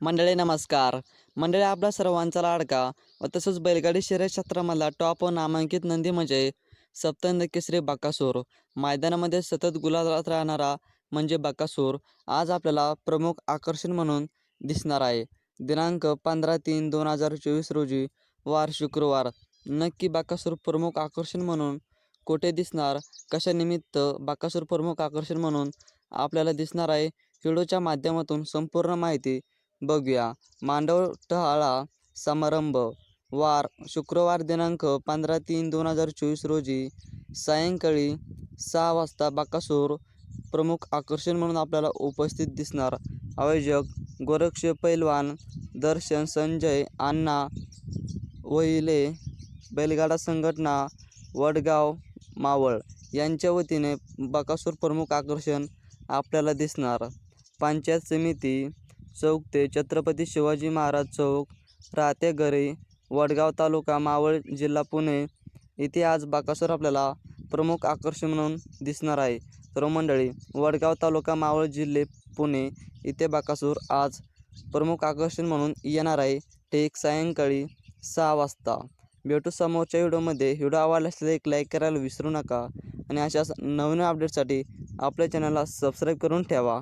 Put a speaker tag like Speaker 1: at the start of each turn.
Speaker 1: मंडळी नमस्कार. मंडळी आपला सर्वांचा लाडका व तसंच बैलगाडी शर्यत क्षेत्रामधला टॉप व नामांकित नंदी म्हणजे सप्तंद केसरी बाकासूर. मैदानामध्ये सतत गुलाबात राहणारा म्हणजे बाकासूर आज आपल्याला प्रमुख आकर्षण म्हणून दिसणार आहे. दिनांक पंधरा तीन दोन हजार चोवीस रोजी वार शुक्रवार. नक्की बाकासूर प्रमुख आकर्षण म्हणून कुठे दिसणार? कशानिमित्त बाकासूर प्रमुख आकर्षण म्हणून आपल्याला दिसणार आहे? व्हिडिओच्या माध्यमातून संपूर्ण माहिती बघूया. मांडव टहाळा समारंभ. वार. शुक्रवार दिनांक पंधरा तीन दोन हजार चोवीस रोजी सायंकाळी सहा वाजता बाकासूर प्रमुख आकर्षण म्हणून आपल्याला उपस्थित दिसणार. आयोजक गोरक्ष पैलवान दर्शन संजय अण्णा वहिले बैलगाडा संघटना वडगाव मावळ यांच्या वतीने बकासूर प्रमुख आकर्षण आपल्याला दिसणार. पंचायत समिती चौक ते छत्रपती शिवाजी महाराज चौक राहते घरी वडगाव तालुका मावळ जिल्हा पुणे. इथे आज बाकासूर आपल्याला प्रमुख आकर्षण म्हणून दिसणार आहे. तर मंडळी वडगाव तालुका मावळ जिल्हे पुणे इथे बाकासूर आज प्रमुख आकर्षण म्हणून येणार आहे. ठीक सायंकाळी सहा वाजता. भेटू समोरच्या व्हिडिओमध्ये. व्हिडिओ आवडला असल्यास एक लाईक करायला विसरू नका. आणि अशाच नवीन अपडेटसाठी आपल्या चॅनलला सबस्क्राईब करून ठेवा.